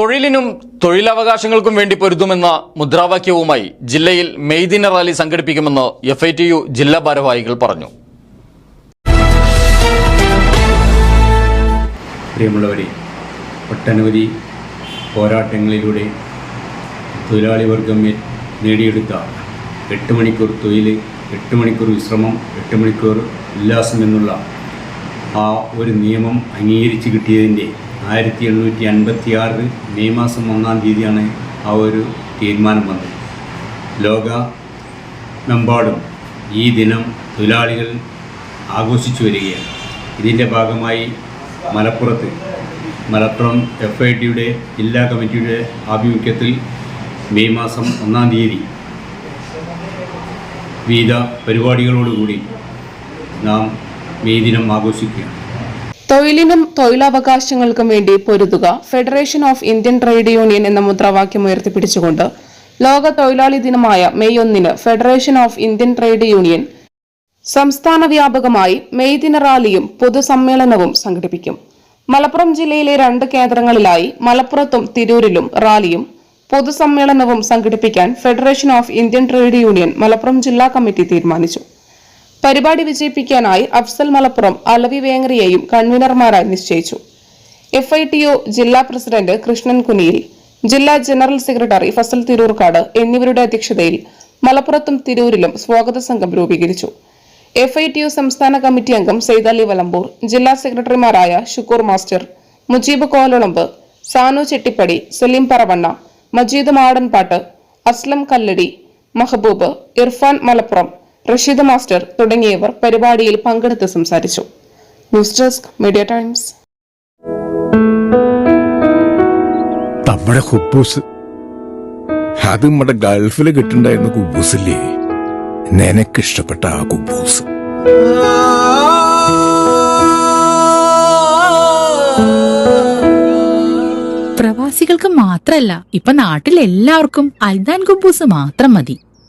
തൊഴിലിനും തൊഴിലവകാശങ്ങൾക്കും വേണ്ടി പൊരുതുമെന്ന മുദ്രാവാക്യവുമായി ജില്ലയിൽ മെയ്ദിന റാലി സംഘടിപ്പിക്കുമെന്ന് എഫ് ഐ ടി യു ജില്ലാ ഭാരവാഹികൾ പറഞ്ഞു. പ്രിയമുള്ളവരെ ഒട്ടനവധി പോരാട്ടങ്ങളിലൂടെ തൊഴിലാളി വർഗം നേടിയെടുത്ത എട്ട് മണിക്കൂർ തൊഴിൽ എട്ട് മണിക്കൂർ വിശ്രമം എട്ട് മണിക്കൂർ ഉല്ലാസം എന്നുള്ള ആ ഒരു നിയമം അംഗീകരിച്ച് കിട്ടിയതിന്റെ ആയിരത്തി എണ്ണൂറ്റി അൻപത്തി ആറ് മെയ് മാസം ഒന്നാം തീയതിയാണ് ആ ഒരു തീരുമാനം വന്നത്. ലോക ലോകമെമ്പാടും ഈ ദിനം തൊഴിലാളികൾ ആഘോഷിച്ചു വരികയാണ്. ഇതിന്റെ ഭാഗമായി മലപ്പുറത്ത് മലപ്പുറം എഫ് ഐ ടിയുടെ ജില്ലാ കമ്മിറ്റിയുടെ ആഭിമുഖ്യത്തിൽ മെയ് മാസം ഒന്നാം തീയതി വിവിധ പരിപാടികളോടുകൂടി നാം മെയ് ദിനം ആഘോഷിക്കുകയാണ് തൊഴിലിനും തൊഴിലവകാശങ്ങൾക്കും വേണ്ടി പൊരുതുക. Federation of Indian trade union എന്ന മുദ്രാവാക്യം ഉയർത്തിപ്പിടിച്ചുകൊണ്ട് ലോക തൊഴിലാളി ദിനമായ മെയ് ഒന്നിന് federation of Indian trade union സംസ്ഥാന വ്യാപകമായി മെയ് ദിന റാലിയും പൊതുസമ്മേളനവും സംഘടിപ്പിക്കും. മലപ്പുറം ജില്ലയിലെ രണ്ട് കേന്ദ്രങ്ങളിലായി മലപ്പുറത്തും തിരൂരിലും റാലിയും പൊതുസമ്മേളനവും സംഘടിപ്പിക്കാൻ federation of Indian trade union Malappuram ജില്ലാ കമ്മിറ്റി തീരുമാനിച്ചു. പരിപാടി വിജയിപ്പിക്കാനായി അഫ്സൽ മലപ്പുറം അലവി വേങ്ങറിയെയും കൺവീനർമാരായി നിശ്ചയിച്ചു. എഫ് ഐ ടി ഒ ജില്ലാ പ്രസിഡന്റ് കൃഷ്ണൻ കുനിയിൽ ജില്ലാ ജനറൽ സെക്രട്ടറി ഫസൽ തിരൂർക്കാട് എന്നിവരുടെ അധ്യക്ഷതയിൽ മലപ്പുറത്തും തിരൂരിലും സ്വാഗത സംഘം രൂപീകരിച്ചു. എഫ് ഐ ടി യു സംസ്ഥാന കമ്മിറ്റി അംഗം സെയ്താലി വലമ്പൂർ ജില്ലാ സെക്രട്ടറിമാരായ ഷുക്കൂർ മാസ്റ്റർ മുജീബ് കോലുളമ്പ് സാനു ചെട്ടിപ്പടി സലീം പറവണ്ണ മജീദ് മാടൻപാട്ട് അസ്ലം കല്ലടി മഹബൂബ് ഇർഫാൻ മലപ്പുറം റഷീദ് മാസ്റ്റർ തുടങ്ങിയവർ പരിപാടിയിൽ പങ്കെടുത്ത് സംസാരിച്ചു. News desk media times. നമ്മുടെ ഹുബൂസ്. അത് നമ്മുടെ ഗൾഫിൽ കിട്ടുണ്ടായിരുന്ന കുബൂസില്ലേ നിനക്കിഷ്ടപ്പെട്ട ആ കുബൂസ്. പ്രവാസികൾക്ക് മാത്രല്ല ഇപ്പൊ നാട്ടിൽ എല്ലാവർക്കും അൽദാൻ കുബൂസ് മാത്രം മതി.